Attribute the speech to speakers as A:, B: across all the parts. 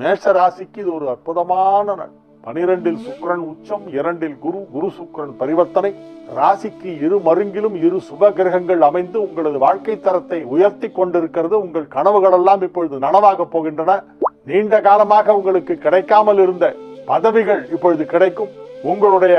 A: மேஷ ராசிக்கு இது ஒரு அற்புதமான நாள். பனிரெண்டில் சுக்ரன் உச்சம் இரண்டில் குரு குரு சுக்ரன் பரிவர்த்தனை. ராசிக்கு இரு மருங்கிலும் இரு சுப கிரகங்கள் அமைந்து உங்களது வாழ்க்கை தரத்தை உயர்த்தி கொண்டிருக்கிறது. உங்கள் கனவுகள் எல்லாம் இப்பொழுது நனவாக போகின்றன. நீண்ட காலமாக உங்களுக்கு கிடைக்காமல் இருந்த பதவிகள் இப்பொழுது கிடைக்கும். உங்களுடைய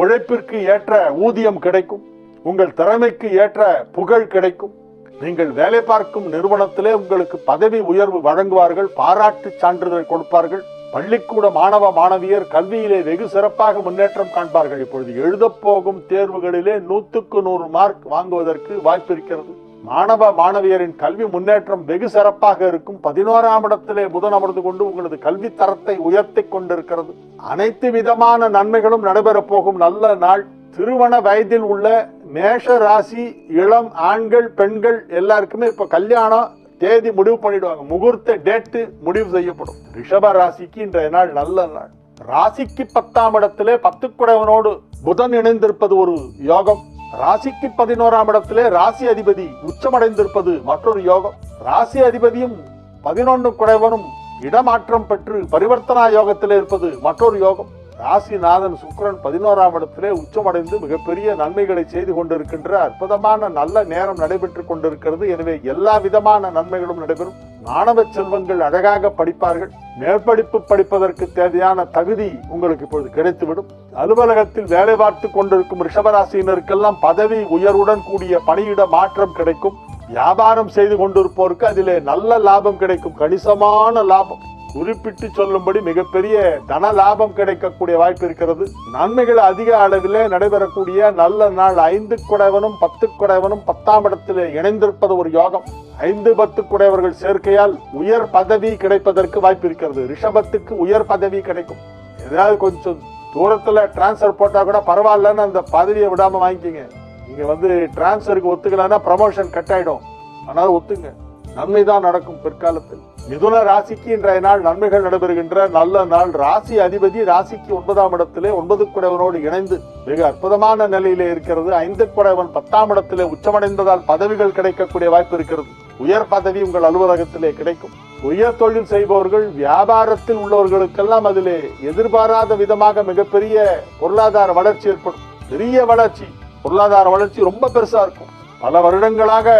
A: உழைப்பிற்கு ஏற்ற ஊதியம் கிடைக்கும். உங்கள் திறமைக்கு ஏற்ற புகழ் கிடைக்கும். நீங்கள் வேலை பார்க்கும் நிறுவனத்திலே உங்களுக்கு பதவி உயர்வு வழங்குவார்கள் பாராட்டு சான்றிதழ் கொடுப்பார்கள் பள்ளிக்கூட மாணவ மாணவியர் கல்வியிலே வெகு சிறப்பாக முன்னேற்றம் காண்பார்கள். இப்பொழுது எழுதப் போகும் தேர்வுகளிலே நூற்றுக்கு நூறு மார்க் வாங்குவதற்கு வாய்ப்பு இருக்கிறது. மாணவ மாணவியரின் கல்வி முன்னேற்றம் வெகு சிறப்பாக இருக்கும். பதினோராம் இடத்திலே புதன் அமர்ந்து கொண்டு உங்களது கல்வி தரத்தை உயர்த்தி கொண்டிருக்கிறது. அனைத்து விதமான நன்மைகளும் நடைபெறப் போகும். நல்ல நாள். திருமண வயதில் உள்ள மேஷ ராசி இளம் ஆண்கள் பெண்கள் எல்லாருக்குமே இப்ப கல்யாணம் தேதி முடிவு பண்ணிடுவாங்க. முகூர்த்த டேட்டு முடிவு செய்யப்படும். ரிஷப ராசிக்கு இன்றைய நாள் நல்ல நாள். ராசிக்கு பத்தாம் இடத்திலே பத்துக்குடையவனோடு புதன் இணைந்திருப்பது ஒரு யோகம். ராசிக்கு பதினோராம் இடத்திலே ராசி அதிபதி உச்சமடைந்திருப்பது மற்றொரு யோகம். ராசி அதிபதியும் பதினொன்று குடைவனும் இடமாற்றம் பெற்று பரிவர்த்தனா யோகத்திலே இருப்பது மற்றொரு யோகம். ராசிநாதன் சுக்கிரன் பதினோராம் இடத்திலே உச்சமடைந்து மிகப்பெரிய நன்மைகளை செய்து கொண்டிருக்கின்ற அற்புதமான நல்ல நேரம் நடைபெற்றுக் கொண்டிருக்கிறது. எனவே எல்லா விதமான நன்மைகளும் நடைபெறும். மாணவ செல்வங்கள் அழகாக படிப்பார்கள். மேற்படிப்பு படிப்பதற்கு தேவையான தகுதி உங்களுக்கு இப்பொழுது கிடைத்துவிடும். அலுவலகத்தில் வேலை பார்த்து கொண்டிருக்கும் ரிஷபராசியினருக்கெல்லாம் பதவி உயர்வுடன் கூடிய பணியிட மாற்றம் கிடைக்கும். வியாபாரம் செய்து கொண்டிருப்போருக்கு அதிலே நல்ல லாபம் கிடைக்கும். கணிசமான லாபம். குறிப்பிட்டு சொல்லும்படி மிகப்பெரிய தன லாபம் கிடைக்கக்கூடிய வாய்ப்பு இருக்கிறது. நன்மைகள் அதிக அளவில் நடைபெறக்கூடிய நல்ல நாள் ஐந்து குடைவனும் பத்து குடைவனும் பத்தாம் இடத்தில் இணைந்திருப்பது ஒரு யோகம். ஐந்து பத்து குடையவர்கள் சேர்க்கையால் உயர் பதவி கிடைப்பதற்கு வாய்ப்பு இருக்கிறது. ரிஷபத்துக்கு உயர் பதவி கிடைக்கும். ஏதாவது கொஞ்சம் தூரத்தில் டிரான்ஸ்ஃபர் போட்டால் கூட பரவாயில்லன்னு அந்த பதவியை விடாம வாங்கிக்கிங்க. நீங்க வந்து டிரான்ஸ்ஃபருக்கு ஒத்துக்கலன்னா ப்ரமோஷன் கட் ஆயிடும். ஆனால் ஒத்துங்க. நன்மைதான் நடக்கும் பிற்காலத்தில். மிதுன ராசிக்கு இன்றைய நாள் நன்மைகள் நடைபெறுகின்ற நல்ல நாள். ராசி அதிபதி ராசிக்கு ஒன்பதாம் இடத்திலே ஒன்பது குடைவனோடு இணைந்து மிக அற்புதமான நிலையிலே இருக்கிறது. ஐந்து குடைவன் பத்தாம் இடத்திலே உச்சமடைந்ததால் பதவிகள் கிடைக்கக்கூடிய வாய்ப்பு இருக்கிறது. உயர் பதவி உங்கள் அலுவலகத்திலே கிடைக்கும். உயர் தொழில் செய்பவர்கள் வியாபாரத்தில் உள்ளவர்களுக்கெல்லாம் அதிலே எதிர்பாராத விதமாக மிகப்பெரிய பொருளாதார வளர்ச்சி ஏற்படும். பெரிய வளர்ச்சி. பொருளாதார வளர்ச்சி ரொம்ப பெருசா இருக்கும். பல வருடங்களாக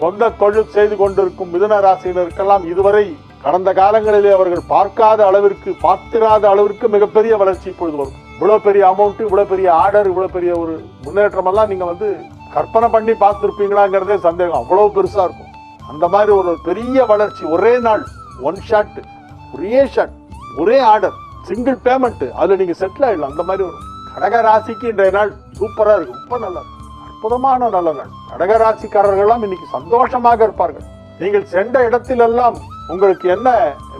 A: சொந்த தொழில் செய்து கொண்டிருக்கும் மிதுன ராசியினருக்கெல்லாம் இதுவரை கடந்த காலங்களிலே அவர்கள் பார்க்காத அளவிற்கு பார்த்திராத அளவிற்கு மிகப்பெரிய வளர்ச்சி இப்பொழுது வரும். இவ்வளவு பெரிய அமௌண்ட் இவ்வளவு பெரிய ஆர்டர் இவ்வளவு பெரிய ஒரு முன்னேற்றம் எல்லாம் நீங்க வந்து கற்பனை பண்ணி பார்த்துருப்பீங்களாங்கிறதே சந்தேகம். அவ்வளவு பெருசா இருக்கும். அந்த மாதிரி ஒரு பெரிய வளர்ச்சி ஒரே நாள் ஒன் ஷாட் ஒரே ஷாட் ஒரே ஆர்டர் சிங்கிள் பேமெண்ட் அதுல நீங்க செட்டில் ஆயிடலாம். அந்த மாதிரி வரும் கடக ராசிக்கு இன்றைய நாள் சூப்பரா இருக்கு ரொம்ப நல்லா இருக்கும். அற்புதமான நல்ல நாள் இன்னைக்கு சந்தோஷமாக இருப்பார்கள். நீங்கள் சென்ற இடத்திலெல்லாம் உங்களுக்கு என்ன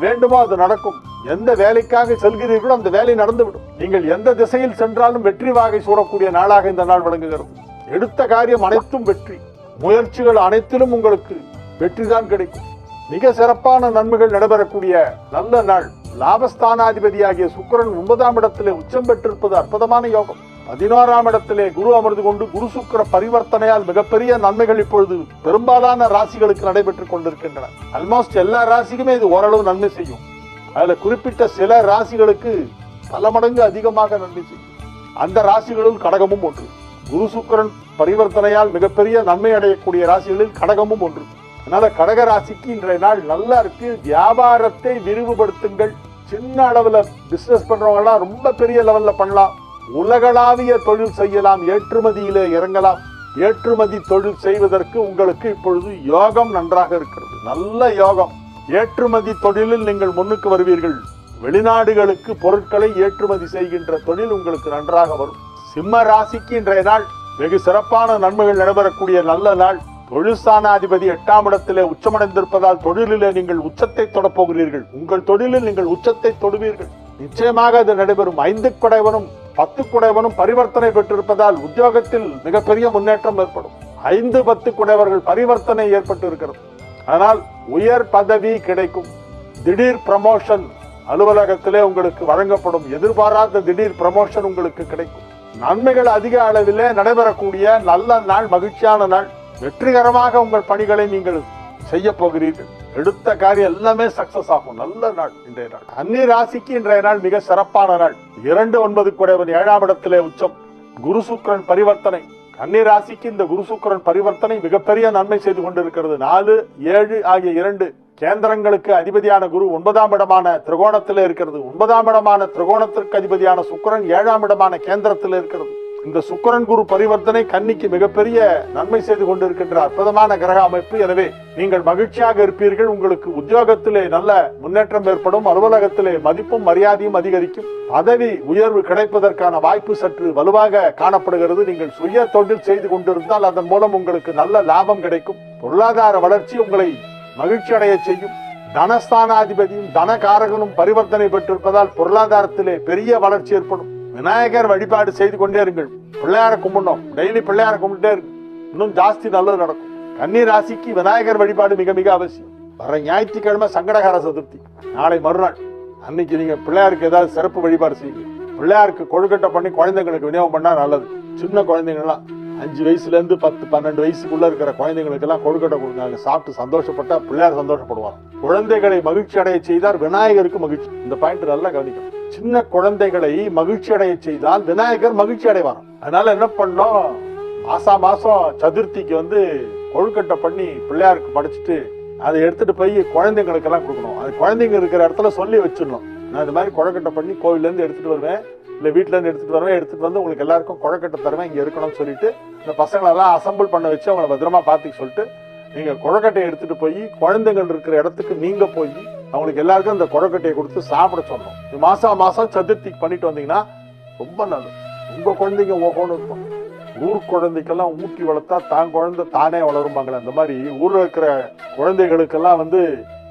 A: வேண்டுமோ அது நடக்கும். எந்த வேலைக்காக செல்கிறீர்களோ அந்த வேலை நடந்துவிடும். நீங்கள் எந்த திசையில் சென்றாலும் வெற்றி வாகை சூடக்கூடிய நாளாக இந்த நாள் விளங்குகிறது. எடுத்த காரியம் அனைத்தும் வெற்றி. முயற்சிகள் அனைத்திலும் உங்களுக்கு வெற்றிதான் கிடைக்கும். மிக சிறப்பான நன்மைகள் நடைபெறக்கூடிய நல்ல நாள். லாபஸ்தானாதிபதியாகிய சுக்கரன் ஒன்பதாம் இடத்திலே உச்சம் பெற்றிருப்பது அற்புதமான யோகம். பதினோராம் இடத்திலே குரு அமர்ந்து கொண்டு குரு சுக்கர பரிவர்த்தனையால் மிகப்பெரிய நன்மைகள் இப்பொழுது பெரும்பாலான ராசிகளுக்கு நடைபெற்றுக் கொண்டிருக்கின்றன. ஆல்மோஸ்ட் எல்லா ராசிக்குமே இது ஓரளவு நன்மை செய்யும். அதுல குறிப்பிட்ட சில ராசிகளுக்கு பல மடங்கு அதிகமாக நன்மை செய்யும். அந்த ராசிகளுள் கடகமும் ஒன்று. குரு சுக்கிரன் பரிவர்த்தனையால் மிகப்பெரிய நன்மை அடையக்கூடிய ராசிகளில் கடகமும் ஒன்று. அதனால கடக ராசிக்கு இன்றைய நாள் நல்லா இருக்கு. வியாபாரத்தை விரிவுபடுத்துங்கள். சின்ன அளவுல பிசினஸ் பண்றவங்க ரொம்ப பெரிய லெவல்ல பண்ணலாம். உலகளாவிய தொழில் செய்யலாம் ஏற்றுமதியிலே இறங்கலாம். ஏற்றுமதி தொழில் செய்வதற்கு உங்களுக்கு இப்பொழுது யோகம் நன்றாக இருக்கிறது. நல்ல யோகம். ஏற்றுமதி தொழிலில் நீங்கள் முன்னுக்கு வருவீர்கள். வெளிநாடுகளுக்கு பொருட்களை ஏற்றுமதி செய்கின்ற தொழில் உங்களுக்கு நன்றாக வரும். சிம்ம ராசிக்கு இன்றைய நாள் வெகு சிறப்பான நன்மைகள் நடைபெறக்கூடிய நல்ல நாள். தொழிற்சானாதிபதி எட்டாம் இடத்திலே உச்சமடைந்திருப்பதால் தொழிலிலே நீங்கள் உச்சத்தை தொடப் போகிறீர்கள் உங்கள் தொழிலில் நீங்கள் உச்சத்தை தொடுவீர்கள். நிச்சயமாக அது நடைபெறும் ஐந்து குடைவனும் பத்து குடைவனும் பரிவர்த்தனை பெற்றிருப்பதால் உத்தியோகத்தில் மிகப்பெரிய முன்னேற்றம் ஏற்படும். ஐந்து பத்து குடைவர்கள் பரிவர்த்தனை ஏற்பட்டு இருக்கிறது ஆனால் உயர் பதவி கிடைக்கும். திடீர் ப்ரமோஷன் அலுவலகத்திலே உங்களுக்கு வழங்கப்படும். எதிர்பாராத திடீர் ப்ரமோஷன் உங்களுக்கு கிடைக்கும். நன்மைகள் அதிக அளவிலே நடைபெறக்கூடிய நல்ல நாள் மகிழ்ச்சியான நாள். வெற்றிகரமாக உங்கள் பணிகளை நீங்கள் செய்ய போகிறீர்கள் எடுத்த காரியம் எல்லாமே சக்சஸ் ஆகும். நல்ல நாள் இன்றைய நாள். அன்னி ராசிக்கு இன்றைய நாள் மிக சிறப்பான நாள். இரண்டு ஒன்பது குடைவன் ஏழாம் இடத்திலே உச்சம். குரு சுக்கிரன் பரிவர்த்தனை. கன்னி ராசிக்கு இந்த குரு சுக்கிரன் பரிவர்த்தனை மிகப்பெரிய நன்மை செய்து கொண்டிருக்கிறது. நாலு ஏழு ஆகிய இரண்டு கேந்திரங்களுக்கு அதிபதியான குரு ஒன்பதாம் இடமான திரிகோணத்தில் இருக்கிறது. ஒன்பதாம் இடமான திரிகோணத்திற்கு அதிபதியான சுக்கிரன் ஏழாம் இடமான கேந்திரத்தில் இருக்கிறது. இந்த சுக்கிரன் குரு பரிவர்த்தனை கன்னிக்கு மிகப்பெரிய நன்மை செய்து கொண்டிருக்கின்ற அற்புதமான கிரக அமைப்பு. எனவே நீங்கள் மகிழ்ச்சியாக இருப்பீர்கள். உங்களுக்கு உத்தியோகத்திலே நல்ல முன்னேற்றம் ஏற்படும். அலுவலகத்திலே மதிப்பும் மரியாதையும் அதிகரிக்கும். பதவி உயர்வு கிடைப்பதற்கான வாய்ப்பு சற்று வலுவாக காணப்படுகிறது. நீங்கள் சுய தொழில் செய்து கொண்டிருந்தால் அதன் மூலம் உங்களுக்கு நல்ல லாபம் கிடைக்கும். பொருளாதார வளர்ச்சி உங்களை மகிழ்ச்சி அடைய செய்யும். தனஸ்தானாதிபதியும் தனகாரகனும் பரிவர்த்தனை பெற்றிருப்பதால் பொருளாதாரத்திலே பெரிய வளர்ச்சி ஏற்படும். விநாயகர் வழிபாடு செய்து கொண்டே இருங்கள். பிள்ளையார கும்பிடணும். டெய்லி பிள்ளையார கும்பிட்டே இருங்க இன்னும் ஜாஸ்தி நல்லது நடக்கும். கன்னி ராசிக்கு விநாயகர் வழிபாடு மிக மிக அவசியம். வர ஞாயிற்றுக்கிழமை சங்கடகார சதுர்த்தி. நாளை மறுநாள். அன்னைக்கு நீங்க பிள்ளையாருக்கு ஏதாவது சிறப்பு வழிபாடு செய்யுங்க. பிள்ளையாருக்கு கொழுக்கட்டை பண்ணி குழந்தைங்களுக்கு விநியோகம் பண்ணா நல்லது. சின்ன குழந்தைங்கள்லாம் அஞ்சு வயசுல இருந்து பத்து பன்னெண்டு வயசுக்குள்ள இருக்கிற குழந்தைங்களுக்கு எல்லாம் கொழுக்கட்டை கொடுங்க. சாப்பிட்டு சந்தோஷப்பட்டா பிள்ளையார் சந்தோஷப்படுவாங்க. குழந்தைகளை மகிழ்ச்சி அடைய செய்தால் விநாயகருக்கு மகிழ்ச்சி. இந்த பாயிண்ட் நல்லா கவனிக்கணும். சின்ன குழந்தைகளை மகிழ்ச்சி அடைய செய்தால் விநாயகர் மகிழ்ச்சி அடைவார். அதனால என்ன பண்ணோம்? மாசா மாசம் சதுர்த்திக்கு வந்து கொழுக்கட்டை பண்ணி பிள்ளையாருக்கு படைச்சிட்டு அதை எடுத்துட்டு போய் குழந்தைங்களுக்கு எல்லாம் கொடுக்கணும். அது குழந்தைங்க இருக்கிற இடத்துல சொல்லி வச்சிடணும். நான் இந்த மாதிரி கொழுக்கட்டை பண்ணி கோவில்ல இருந்து எடுத்துட்டு வருவேன். இல்ல வீட்ல இருந்து எடுத்துட்டு வருவேன். எடுத்துட்டு வந்து உங்களுக்கு எல்லாருக்கும் கொழுக்கட்டை தருவேன். இங்க இருக்கணும்னு சொல்லிட்டு இந்த பசங்களெல்லாம் அசம்பிள் பண்ண வச்சு அவங்களை பத்திரமா பார்த்துக்க சொல்லிட்டு நீங்க கொழுக்கட்டையை எடுத்துட்டு போய் குழந்தைகள் இருக்கிற இடத்துக்கு நீங்க போய் அவங்களுக்கு எல்லாருக்கும் இந்த கொழுக்கட்டையை கொடுத்து சாப்பிட சொல்லணும் இது மாசா மாசம் சதுர்த்தி பண்ணிட்டு வந்தீங்கன்னா ரொம்ப நல்லது. உங்க குழந்தைங்க உங்க குழந்தை ஊர் குழந்தைக்கெல்லாம் ஊட்டி வளர்த்தா தான் குழந்தை தானே வளரும்பாங்களே. அந்த மாதிரி ஊர்ல இருக்கிற குழந்தைகளுக்கெல்லாம் வந்து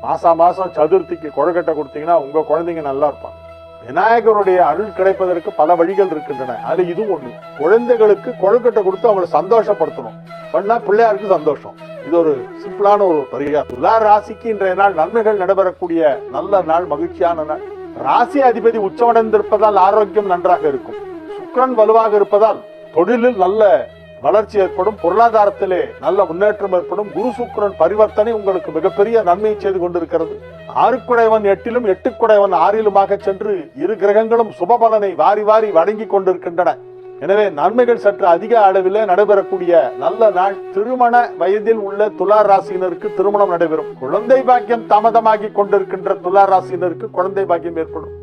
A: மாசா மாசம் சதுர்த்திக்கு கொழுக்கட்டை கொடுத்தீங்கன்னா உங்க குழந்தைங்க நல்லா இருப்பாங்க. விநாயகருடைய அருள் கிடைப்பதற்கு பல வழிகள் இருக்கின்றன. அது இதுவும் ஒண்ணு. குழந்தைகளுக்கு கொழுக்கட்டை கொடுத்து அவங்களை சந்தோஷப்படுத்தணும். பண்ணா பிள்ளையாருக்கு சந்தோஷம். இது ஒரு சிம்பிளான ஒரு பரிகாரம் துலா ராசிக்கு இன்றைய நாள் நன்மைகள் நடைபெறக்கூடிய நல்ல நாள் மகிழ்ச்சியான நாள் ராசி அதிபதி உச்சமடைந்திருப்பதால் ஆரோக்கியம் நன்றாக இருக்கும் சுக்கரன் வலுவாக இருப்பதால் தொழிலில் நல்ல வளர்ச்சி ஏற்படும் பொருளாதாரத்திலே நல்ல முன்னேற்றம் ஏற்படும் குரு சுக்கரன் பரிவர்த்தனை உங்களுக்கு மிகப்பெரிய நன்மையை செய்து கொண்டிருக்கிறது ஆறுக்குடைவன் எட்டிலும் எட்டுக்குடைவன் ஆறிலுமாக சென்று இரு கிரகங்களும் சுபபலனை வாரி வாரி வழங்கி கொண்டிருக்கின்றன எனவே நன்மைகள் சற்று அதிக அளவில் நடைபெறக்கூடிய நல்ல நாள். திருமண வயதில் உள்ள துலா ராசியினருக்கு திருமணம் நடைபெறும். குழந்தை பாக்கியம் தாமதமாகி கொண்டிருக்கின்ற துலா ராசியினருக்கு குழந்தை பாக்கியம் ஏற்படும்.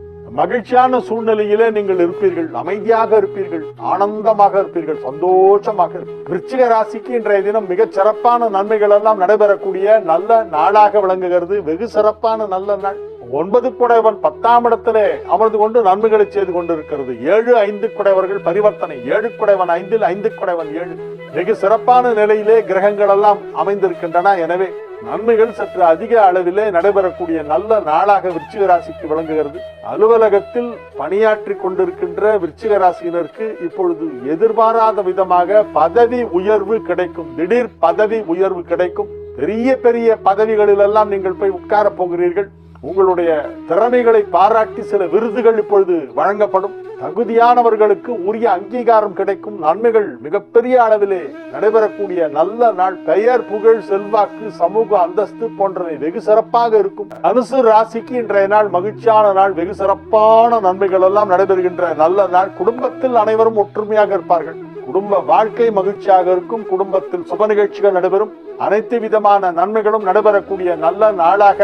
A: மகிழ்ச்சியான சூழ்நிலையிலே நீங்கள் இருப்பீர்கள். அமைதியாக இருப்பீர்கள். ஆனந்தமாக இருப்பீர்கள். சந்தோஷமாக விருச்சிக ராசிக்கு இன்றைய தினம் மிக சிறப்பான நன்மைகள் எல்லாம் நடைபெறக்கூடிய நல்ல நாளாக விளங்குகிறது. வெகு சிறப்பான நல்ல நாள். ஒன்பது குடைவன் பத்தாம் இடத்திலே அமர்ந்து கொண்டு நன்மைகளை செய்து கொண்டிருக்கிறது. ஏழு ஐந்து குடைவர்கள் பரிவர்த்தனை. ஏழு குடைவன் ஐந்தில் ஐந்து குடைவன் ஏழு. வெகு சிறப்பான நிலையிலே கிரகங்கள் எல்லாம் அமைந்திருக்கின்றன. எனவே நன்மைகள் சற்று அதிக அளவிலே நடைபெறக்கூடிய நல்ல நாளாக விருச்சிக ராசிக்கு விளங்குகிறது. அலுவலகத்தில் பணியாற்றி கொண்டிருக்கின்ற விருச்சிக ராசியினருக்கு இப்பொழுது எதிர்பாராத விதமாக பதவி உயர்வு கிடைக்கும். திடீர் பதவி உயர்வு கிடைக்கும். பெரிய பெரிய பதவிகளில் எல்லாம் நீங்கள் போய் உட்கார போகிறீர்கள். உங்களுடைய திறமைகளை பாராட்டி சில விருதுகள் இப்பொழுது வழங்கப்படும். தகுதியானவர்களுக்கு உரிய அங்கீகாரம் கிடைக்கும். நன்மைகள் மிகப்பெரிய அளவிலே நடைபெறக்கூடிய நல்ல நாள். பெயர் புகழ் செல்வாக்கு சமூக அந்தஸ்து போன்றவை வெகு சிறப்பாக இருக்கும். அனுசு ராசிக்கு இன்றைய நாள் மகிழ்ச்சியான நாள். வெகு சிறப்பான நன்மைகள் எல்லாம் நடைபெறுகின்ற நல்ல நாள். குடும்பத்தில் அனைவரும் ஒற்றுமையாக இருப்பார்கள். குடும்ப வாழ்க்கை மகிழ்ச்சியாக இருக்கும். குடும்பத்தில் சுப நிகழ்ச்சிகள் நடைபெறும். அனைத்து விதமான நன்மைகளும் நடைபெறக்கூடிய நல்ல நாளாக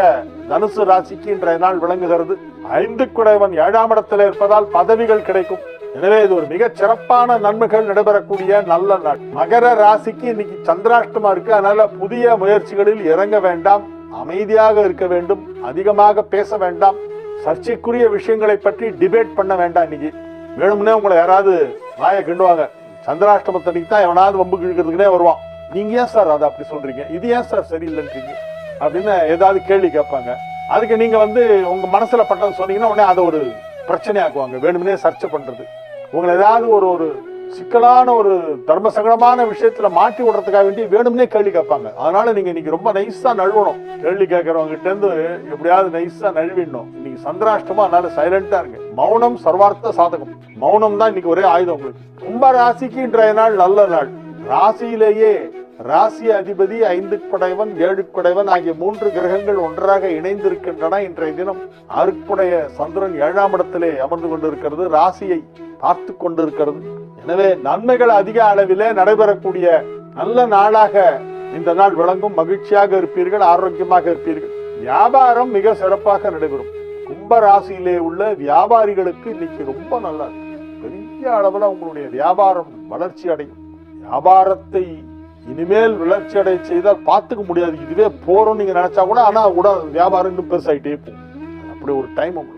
A: தனுசு ராசிக்கு இன்றைய நாள் விளங்குகிறது. ஐந்து குடைவன் ஏழாம் இடத்தில் இருப்பதால் பதவிகள் கிடைக்கும். எனவே இது ஒரு மிக சிறப்பான நன்மைகள் நடைபெறக்கூடிய நல்ல நாள். மகர ராசிக்கு இன்னைக்கு சந்திராஷ்டமா இருக்கு. அதனால புதிய முயற்சிகளில் இறங்க வேண்டாம். அமைதியாக இருக்க வேண்டும். அதிகமாக பேச வேண்டாம். சர்ச்சைக்குரிய விஷயங்களை பற்றி டிபேட் பண்ண வேண்டாம் இன்னைக்கு. வேணும்னே உங்களை யாராவது வாயை கிண்டுவாங்க. சந்திராஷ்டமத்தன்னைக்கு தான் எவனாவது வம்பு கிழக்கிறதுக்குனே வருவான். நீங்க ஏன் சார் அதை அப்படி சொல்றீங்க? இது ஏன் சார் சரியில்லைன்றீங்க? அப்படின்னு ஏதாவது கேள்வி கேட்பாங்க. அதுக்கு நீங்க வந்து உங்க மனசுல பட்டது சொன்னீங்கன்னா உடனே அதை ஒரு பிரச்சனையாக்குவாங்க. வேணும்னே சர்ச்சை பண்றது. உங்களை ஏதாவது ஒரு ஒரு சிக்கலான ஒரு தர்ம சங்கடமான விஷயத்துல மாட்டி விடுறதுக்காக வேண்டி வேணும்னே கேள்வி கேட்பாங்க. அதனால நீங்க இன்னைக்கு ரொம்ப நைஸா நழுவணும். கேள்வி கேட்கறவங்க கிட்ட இருந்து எப்படியாவது நைஸா நழுவிடணும். இன்னைக்கு சந்திராஷ்டமா அதனால சைலண்டா இருங்க. மௌனம் சர்வார்த்த சாதகம். மௌனம் தான் இன்னைக்கு ஒரே ஆயுதம் உங்களுக்கு. கும்ப ராசிக்கு இன்றைய நாள் நல்ல நாள். ராசியிலேயே ராசி அதிபதி ஐந்து குடைவன் ஏழு குடைவன் ஆகிய மூன்று கிரகங்கள் ஒன்றாக இணைந்திருக்கின்றன. இன்றைய தினம் அருக்குடைய சந்திரன் ஏழாம் இடத்திலே அமர்ந்து கொண்டிருக்கிறது. ராசியை பார்த்து கொண்டிருக்கிறது. எனவே நன்மைகள் அதிக அளவிலே நடைபெறக்கூடிய நல்ல நாளாக இந்த நாள் விளங்கும். மகிழ்ச்சியாக இருப்பீர்கள் ஆரோக்கியமாக இருப்பீர்கள். வியாபாரம் மிக சிறப்பாக நடைபெறும். கும்ப ராசியிலே உள்ள வியாபாரிகளுக்கு இன்னைக்கு ரொம்ப நல்லா பெரிய அளவில் உங்களுடைய வியாபாரம் வளர்ச்சி அடையும். வியாபாரத்தை இனிமேல் வளர்ச்சி அடை செய்தால் பார்த்துக்க முடியாது. இதுவே போறோம் நீங்க நினைச்சா கூட ஆனா கூட வியாபாரம் இன்னும் பெருசாயிட்டே போகும். அப்படி ஒரு டைம் உங்களுக்கு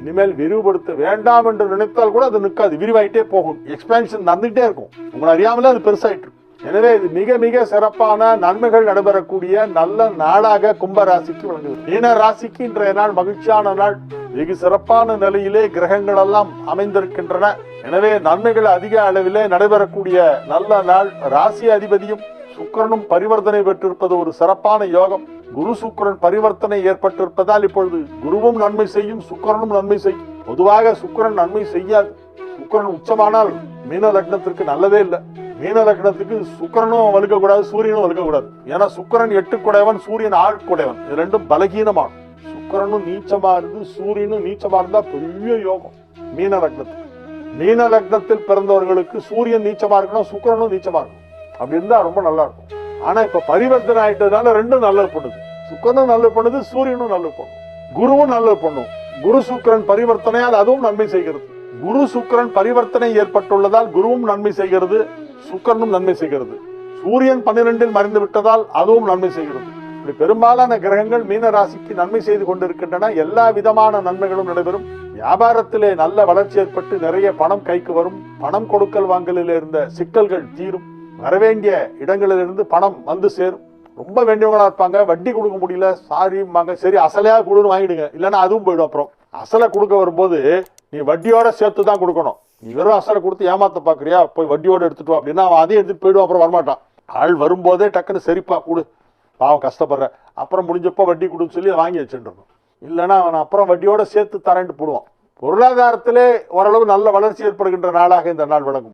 A: இனிமேல் விரிவுபடுத்த வேண்டாம் என்று நினைத்தால் கூட அது நிற்காது. விரிவாயிட்டே போகும். எக்ஸ்பேன்ஷன் நடந்துகிட்டே இருக்கும். உங்களை அறியாமலே அது பெருசாயிட்டு இருக்கும். எனவே இது மிக மிக சிறப்பான நன்மைகள் நடைபெறக்கூடிய நல்ல நாளாக கும்பராசிக்கு விளங்குது மீன ராசிக்கு இன்றைய நாள் மகிழ்ச்சியான நாள். வெகு சிறப்பான நிலையிலே கிரகங்கள் எல்லாம் அமைந்திருக்கின்றன. எனவே நன்மைகள் அதிக அளவிலே நடைபெறக்கூடிய நல்ல நாள். ராசி அதிபதியும் சுக்கிரனும் பரிவர்த்தனை பெற்றிருப்பது ஒரு சிறப்பான யோகம். குரு சுக்கிரன் பரிவர்த்தனை ஏற்பட்டிருப்பதால் இப்பொழுது குருவும் நன்மை செய்யும் சுக்கிரனும் நன்மை செய்யும். பொதுவாக சுக்கிரன் நன்மை செய்யாது. சுக்கிரன் உச்சமானால் மீன லக்னத்திற்கு நல்லதே இல்லை. மீன லக்னத்துக்கு சுக்கிரனும் வலுக்கக்கூடாது சூரியனும் வலுக்கக்கூடாது. ஏன்னா சுக்கிரன் எட்டு குடையவன் சூரியன் ஆள் குடையவன் இது ரெண்டும் பலகீனமாகும் சுக்கிரனும் நீச்சமா இருந்து சூரியனும் நீச்சமா இருந்தா பெரிய யோகம் மீன லக்னத்துக்கு மீன லக்னத்தில் பிறந்தவர்களுக்கு சூரியன் நீச்சமா இருக்கணும் சுக்கிரனும் நீச்சமா இருக்கணும். அப்படி இருந்தா ரொம்ப நல்லா இருக்கும் ஆனா இப்ப பரிவர்த்தனை ஆயிட்டதுனால ரெண்டும் நல்லது பண்ணுது. சுக்கிரனும் நல்லது பண்ணுது சூரியனும் நல்லது பண்ணும். குருவும் நல்லது பண்ணும். குரு சுக்கிரன் பரிவர்த்தனையால் அதுவும் நன்மை செய்கிறது. குரு சுக்கிரன் பரிவர்த்தனை ஏற்பட்டுள்ளதால் குருவும் நன்மை செய்கிறது. சுக்கரனும் நன்மை செய்கிறது. சூரியன் பன்னிரெண்டில் மறைந்து விட்டதால் அதுவும் நன்மை செய்கிறது. இப்படி பெரும்பாலான கிரகங்கள் மீன ராசிக்கு நன்மை செய்து கொண்டிருக்கின்றன. எல்லா விதமான நன்மைகளும் நடைபெறும். வியாபாரத்திலே நல்ல வளர்ச்சி ஏற்பட்டு நிறைய பணம் கைக்கு வரும். பணம் கொடுக்கல் வாங்கலில் இருந்த சிக்கல்கள் தீரும். வரவேண்டிய இடங்களிலிருந்து பணம் வந்து சேரும். ரொம்ப வேண்டியவங்களா இருப்பாங்க. வட்டி கொடுக்க முடியல. சாரிம்பாங்க சரி அசலையா கொடுன்னு வாங்கிடுங்க. இல்லைன்னா அதுவும் போயிடும் அப்புறம். அசலை கொடுக்க வரும்போது நீ வட்டியோட சேர்த்து தான் கொடுக்கணும். நீ வெறும் அசலை கொடுத்து ஏமாத்த பார்க்குறியா போய் வட்டியோட எடுத்துட்டு அப்படின்னா அவன் அதையும் எடுத்துட்டு போயிடுவான் அப்புறம் வரமாட்டான். ஆள் வரும்போதே டக்குன்னு சரிப்பா கொடு. பாவம் கஷ்டப்படுற. அப்புறம் முடிஞ்சப்போ வட்டி கொடுன்னு சொல்லி வாங்கி வச்சுருக்கணும் இல்லைன்னா அவன் அப்புறம் வட்டியோட சேர்த்து தரேன்ட்டு போடுவான். பொருளாதாரத்திலே ஓரளவு நல்ல வளர்ச்சி ஏற்படுகின்ற நாளாக இந்த நாள் விளங்கும்.